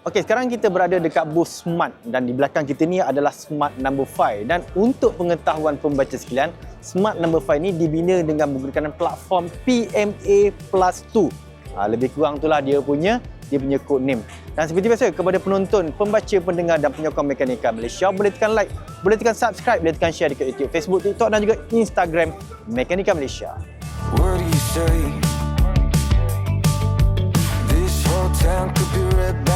Okey, sekarang kita berada dekat booth Smart dan di belakang kita ni adalah Smart Number 5 dan untuk pengetahuan pembaca sekalian, Smart Number 5 ni dibina dengan menggunakan platform PMA Plus 2. Ha, lebih kurang itulah dia punya dia punya code name. Dan seperti biasa kepada penonton, pembaca, pendengar dan penyokong mekanika Malaysia, boleh tekan like, boleh tekan subscribe, boleh tekan share dekat YouTube, Facebook, TikTok dan juga Instagram Mekanika Malaysia. What do you say? This whole town could be red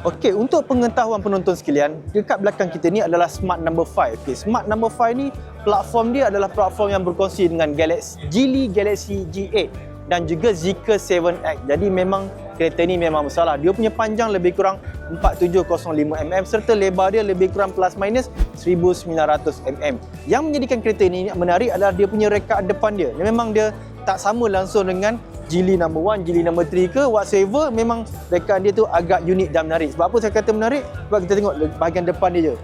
Okey, untuk pengetahuan penonton sekalian, dekat belakang kita ni adalah Smart Number 5. Okey, Smart Number 5 ni platform dia adalah platform yang berkongsi dengan Galaxy Geely Galaxy G8 dan juga Zeekr 7X. Jadi memang kereta ni memang besar lah. Dia punya panjang lebih kurang 4705mm serta lebar dia lebih kurang plus minus 1900mm. Yang menjadikan kereta ini menarik adalah dia punya rekat depan dia. Dia memang dia tak sama langsung dengan Geely number 1, Geely number 3 ke whatsoever memang rekaan dia tu agak unik dan menarik. Sebab apa saya kata menarik? Sebab kita tengok bahagian depan dia je.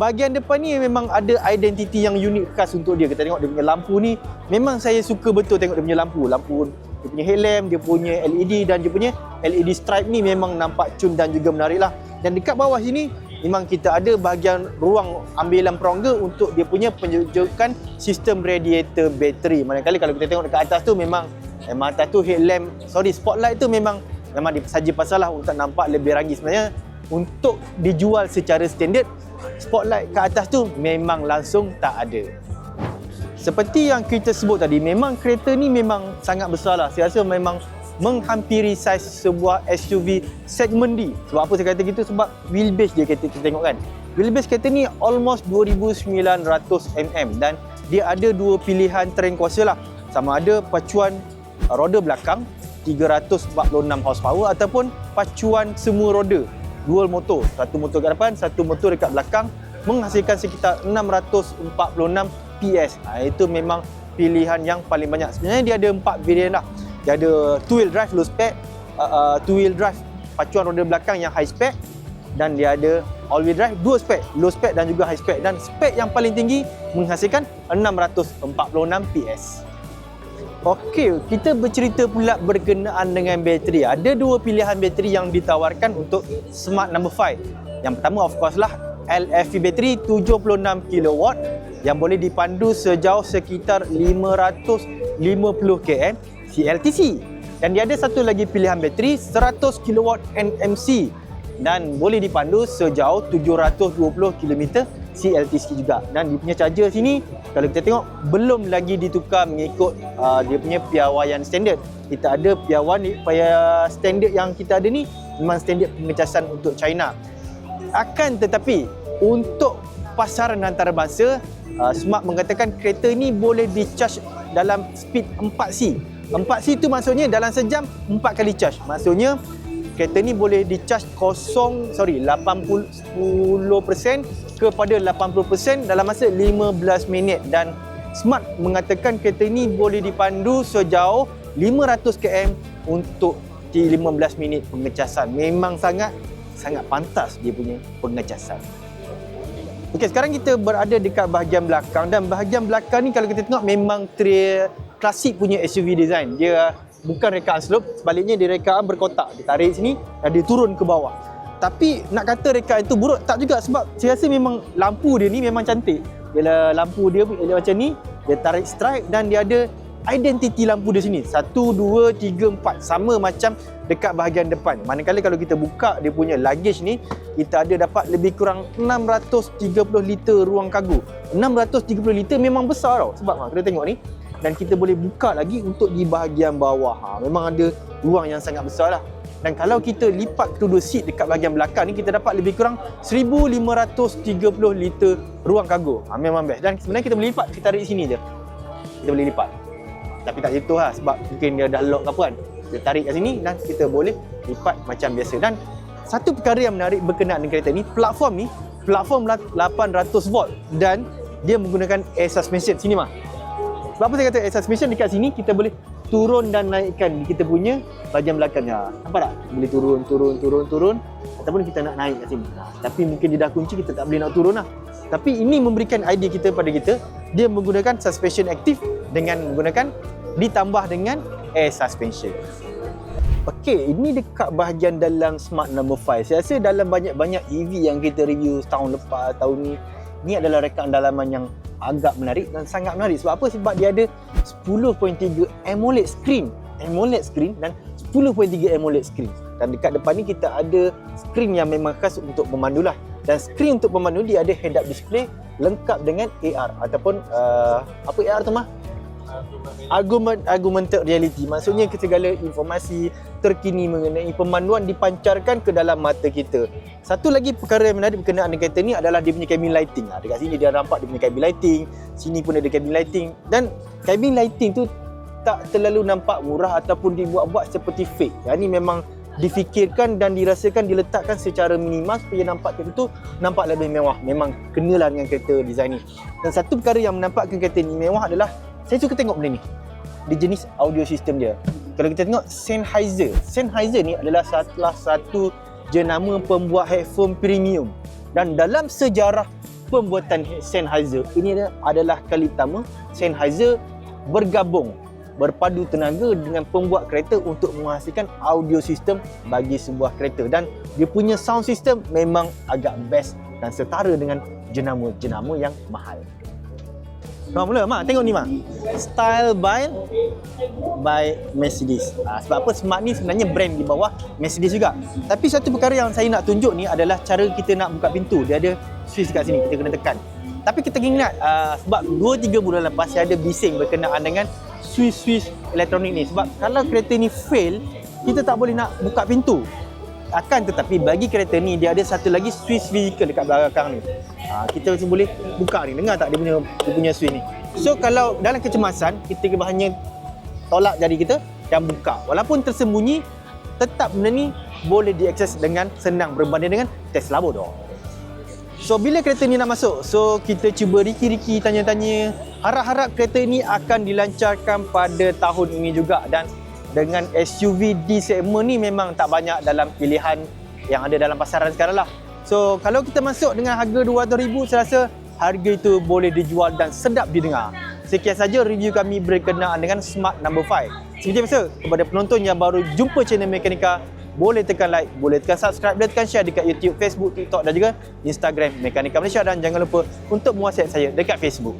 Bahagian depan ni memang ada identiti yang unik khas untuk dia. Kita tengok dia punya lampu ni memang saya suka betul tengok dia punya lampu. Lampu dia punya headlamp, dia punya LED dan dia punya LED stripe ni memang nampak cun dan juga menarik lah. Dan dekat bawah sini memang kita ada bahagian ruang ambilan perongga untuk dia punya penyejukan sistem radiator bateri. Manakala kalau kita tengok dekat atas tu memang memang atas tu headlamp, sorry spotlight tu memang memang disaji pasal lah untuk nampak lebih rangi sebenarnya untuk dijual secara standard spotlight kat atas tu memang langsung tak ada. Seperti yang kita sebut tadi, memang kereta ni memang sangat besar lah. Saya rasa memang menghampiri saiz sebuah SUV segmen D. Sebab apa saya kata gitu? Sebab wheelbase dia kita, kita tengok kan. Wheelbase kereta ni almost 2900mm dan dia ada dua pilihan tereng kuasa lah. Sama ada pacuan roda belakang 346 horsepower ataupun pacuan semua roda dual motor. Satu motor kat depan, satu motor dekat belakang menghasilkan sekitar 646 PS. Ha, itu memang pilihan yang paling banyak. Sebenarnya dia ada empat varian lah. Dia ada two wheel drive low spec, uh, uh, two wheel drive pacuan roda belakang yang high spec dan dia ada all wheel drive dua spec, low spec dan juga high spec dan spec yang paling tinggi menghasilkan 646 PS. Okey, kita bercerita pula berkenaan dengan bateri. Ada dua pilihan bateri yang ditawarkan untuk Smart Number 5. Yang pertama of course lah LFP bateri 76 kW yang boleh dipandu sejauh sekitar 550 km CLTC. Dan dia ada satu lagi pilihan bateri 100 kW NMC dan boleh dipandu sejauh 720 km CLTC juga. Dan dia punya charger sini kalau kita tengok belum lagi ditukar mengikut uh, dia punya piawaian standard. Kita ada piawaian piawaian standard yang kita ada ni memang standard pengecasan untuk China. Akan tetapi untuk pasaran antarabangsa uh, Smart mengatakan kereta ni boleh di-charge dalam speed 4C. 4C tu maksudnya dalam sejam 4 kali charge. Maksudnya kereta ni boleh di-charge kosong sorry 80 10% kepada 80% dalam masa 15 minit dan Smart mengatakan kereta ini boleh dipandu sejauh 500 km untuk di 15 minit pengecasan. Memang sangat sangat pantas dia punya pengecasan. Okey, sekarang kita berada dekat bahagian belakang dan bahagian belakang ni kalau kita tengok memang tri klasik punya SUV design. Dia bukan rekaan slope, sebaliknya dia rekaan berkotak. Dia tarik sini dan dia turun ke bawah. Tapi nak kata rekaan itu buruk tak juga sebab saya rasa memang lampu dia ni memang cantik. Bila lampu dia, dia macam ni, dia tarik stripe dan dia ada identiti lampu di sini. Satu, dua, tiga, empat. Sama macam dekat bahagian depan. Manakala kalau kita buka dia punya luggage ni, kita ada dapat lebih kurang 630 liter ruang kargo. 630 liter memang besar tau. Sebab kita tengok ni. Dan kita boleh buka lagi untuk di bahagian bawah. Ha, memang ada ruang yang sangat besar lah. Dan kalau kita lipat kedua seat dekat bahagian belakang ni kita dapat lebih kurang 1530 liter ruang kargo. Ha, memang best. Dan sebenarnya kita boleh lipat, kita tarik sini je. Kita boleh lipat. Tapi tak gitu lah sebab mungkin dia dah lock ke apa kan. Kita tarik kat sini dan kita boleh lipat macam biasa. Dan satu perkara yang menarik berkenaan dengan kereta ni, platform ni, platform 800 volt dan dia menggunakan air suspension. Sini mah. Sebab apa saya kata air suspension dekat sini kita boleh turun dan naikkan kita punya bahagian belakang. Ha, nampak tak? Boleh turun, turun, turun, turun. Ataupun kita nak naik kat sini. Tapi mungkin dia dah kunci, kita tak boleh nak turun lah. Tapi ini memberikan idea kita pada kita. Dia menggunakan suspension aktif dengan menggunakan ditambah dengan air suspension. Okey, ini dekat bahagian dalam Smart Number 5. Saya rasa dalam banyak-banyak EV yang kita review tahun lepas, tahun ni, ni adalah rekaan dalaman yang agak menarik dan sangat menarik. Sebab apa? Sebab dia ada 10.3 AMOLED screen. AMOLED screen dan 10.3 AMOLED screen. Dan dekat depan ni kita ada screen yang memang khas untuk pemandu lah. Dan screen untuk pemandu dia ada head-up display lengkap dengan AR ataupun uh, apa AR tu mah? Argument augmented reality. Maksudnya segala informasi terkini mengenai pemanduan dipancarkan ke dalam mata kita. Satu lagi perkara yang menarik berkenaan dengan kereta ni adalah dia punya cabin lighting. Ha, dekat sini dia nampak dia punya cabin lighting sini pun ada cabin lighting. Dan cabin lighting tu tak terlalu nampak murah ataupun dibuat-buat seperti fake. Yang ni memang difikirkan dan dirasakan diletakkan secara minimal supaya nampak kereta tu nampak lebih mewah. Memang kenalah dengan kereta design ni. Dan satu perkara yang menampakkan kereta ni mewah adalah saya suka tengok benda ni. Di jenis audio sistem dia. Kalau kita tengok Sennheiser. Sennheiser ni adalah salah satu jenama pembuat headphone premium. Dan dalam sejarah pembuatan Sennheiser, ini adalah kali pertama Sennheiser bergabung berpadu tenaga dengan pembuat kereta untuk menghasilkan audio sistem bagi sebuah kereta dan dia punya sound system memang agak best dan setara dengan jenama-jenama yang mahal. Mak mula, Mak. Tengok ni, Mak. Style by by Mercedes. Ha, sebab apa? Smart ni sebenarnya brand di bawah Mercedes juga. Tapi satu perkara yang saya nak tunjuk ni adalah cara kita nak buka pintu. Dia ada switch kat sini. Kita kena tekan. Tapi kita ingat, uh, sebab 2-3 bulan lepas saya ada bising berkenaan dengan switch-switch elektronik ni. Sebab kalau kereta ni fail, kita tak boleh nak buka pintu akan tetapi bagi kereta ni dia ada satu lagi switch fizikal dekat belakang ni. Ha, kita masih boleh buka ni. Dengar tak dia punya dia punya switch ni. So kalau dalam kecemasan kita hanya tolak jari kita dan buka. Walaupun tersembunyi tetap benda ni boleh diakses dengan senang berbanding dengan Tesla bodoh. So bila kereta ni nak masuk, so kita cuba riki-riki tanya-tanya. Harap-harap kereta ni akan dilancarkan pada tahun ini juga dan dengan SUV di segmen ni memang tak banyak dalam pilihan yang ada dalam pasaran sekarang lah. So kalau kita masuk dengan harga 200,000 saya rasa harga itu boleh dijual dan sedap didengar. Sekian saja review kami berkenaan dengan Smart Number 5. Seperti biasa, kepada penonton yang baru jumpa channel Mekanika, boleh tekan like, boleh tekan subscribe, boleh tekan share dekat YouTube, Facebook, TikTok dan juga Instagram Mekanika Malaysia dan jangan lupa untuk muat saya dekat Facebook.